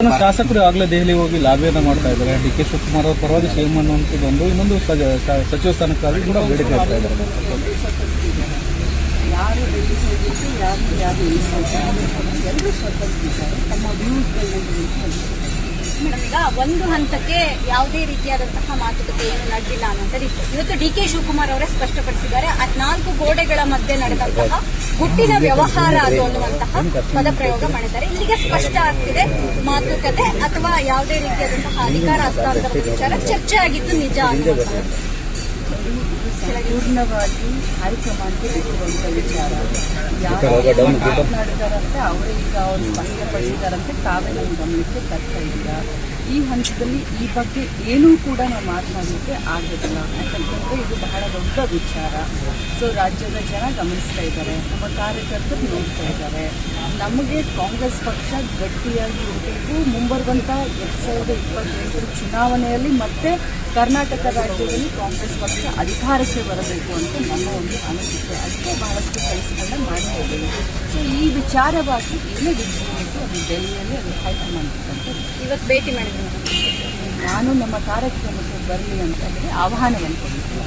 ಶಾಸಕರು ಆಗ್ಲೇ ದೆಹಲಿ ಹೋಗಿ ಲಾಬಿಯನ್ನ ಮಾಡ್ತಾ ಇದ್ದಾರೆ. ಡಿ ಕೆ ಶಿವಕುಮಾರ್ ಅವ್ರ ಪರವಾಗಿ ಸಿಎಂ ಅನ್ನುವಂಥದ್ದೊಂದು ಇನ್ನೊಂದು ಸಜ- ಸ- ಸಚಿವ ಸ್ಥಾನಕ್ಕಾಗಿ ಕೂಡ ಬೇಡಿಕೆ ಆಗ್ತಾ ಇದ್ದಾರೆ. ಸ್ವತಂತ್ರ ಒಂದು ಹಂತಕ್ಕೆ ಯಾವುದೇ ರೀತಿಯಾದಂತಹ ಮಾತುಕತೆ ಏನು ನಡೆದಿಲ್ಲ ಅನ್ನೋದರಿತ್ತು ಇವತ್ತು ಡಿ ಕೆ ಶಿವಕುಮಾರ್ ಅವರೇ ಸ್ಪಷ್ಟಪಡಿಸಿದ್ದಾರೆ ಹದಿನಾಲ್ಕು ಗೋಡೆಗಳ ಮಧ್ಯೆ ನಡೆದಂತಹ ಗುಟ್ಟಿನ ವ್ಯವಹಾರ ಅದು ಅನ್ನುವಂತಹ ಪದಪ್ರಯೋಗ ಮಾಡಿದ್ದಾರೆ. ಇಲ್ಲಿಗೆ ಸ್ಪಷ್ಟ ಆಗ್ತಿದೆ, ಮಾತುಕತೆ ಅಥವಾ ಯಾವುದೇ ರೀತಿಯಾದಂತಹ ಅಧಿಕಾರ ಹಸ್ತಾಂತರದ ವಿಚಾರ ಚರ್ಚೆ ಆಗಿದ್ದು ನಿಜ ಅನ್ನುವಂಥದ್ದು ಪೂರ್ಣವಾಗಿ ಹೈಕಮಾಂಡ್ಗೆ ಬಿಟ್ಟಿರುವಂತ ವಿಚಾರ. ಯಾರು ಮಾತನಾಡಿದಾರಂತೆ ಅವರೇ ಈಗ ಅವರು ಸ್ಪಷ್ಟಪಡಿಸಿದಾರಂತೆ ತಾವೇ ನಮ್ಮ ಗಮನಕ್ಕೆ ತರ್ತಾ ಇಲ್ಲ ಈ ಹಂತದಲ್ಲಿ ಈ ಬಗ್ಗೆ ಏನೂ ಕೂಡ ನಾವು ಮಾತನಾಡಲಿಕ್ಕೆ ಆಗೋದಿಲ್ಲ ಯಾಕಂತಂದ್ರೆ ಇದು ಬಹಳ ದೊಡ್ಡ ವಿಚಾರ. ಸೊ ರಾಜ್ಯದ ಜನ ಗಮನಿಸ್ತಾ ಇದ್ದಾರೆ. ನಮ್ಮ ಕಾರ್ಯಕರ್ತರು ನೋಡ್ತಾ ಇದ್ದಾರೆ. ನಮಗೆ ಕಾಂಗ್ರೆಸ್ ಪಕ್ಷ ಗಟ್ಟಿಯಾಗಿ ಇರಬೇಕು. ಮುಂಬರುವಂಥ ಎರಡು ಸಾವಿರದ ಇಪ್ಪತ್ತೆಂಟರ ಚುನಾವಣೆಯಲ್ಲಿ ಮತ್ತೆ ಕರ್ನಾಟಕ ರಾಜ್ಯದಲ್ಲಿ ಕಾಂಗ್ರೆಸ್ ಪಕ್ಷ ಅಧಿಕಾರಕ್ಕೆ ಬರಬೇಕು ಅಂತ ನಮ್ಮ ಒಂದು ಅನಿಸಿಕೆ. ಅದಕ್ಕೆ ಬಹಳಷ್ಟು ಕೆಲಸಗಳನ್ನ ಮಾಡ್ತಾ ಇದ್ದೀವಿ. ಸೊ ಈ ವಿಚಾರವಾಗಿ ಏನೇ ಡಿಸಿಷನ್ ಅದು ಡೆಲ್ಲಿಯಲ್ಲಿ ಅದು ಹೈಕಮಾಂಡ್ ಇವತ್ತು ಭೇಟಿ ಮಾಡಿದ್ರು ನಾನು ನಮ್ಮ ಕಾರ್ಯಕ್ರಮಕ್ಕೆ ಬರಲಿ ಅಂತ ಹೇಳಿ ಆಹ್ವಾನವನ್ನು ಕೊಟ್ಟಿದ್ದೆ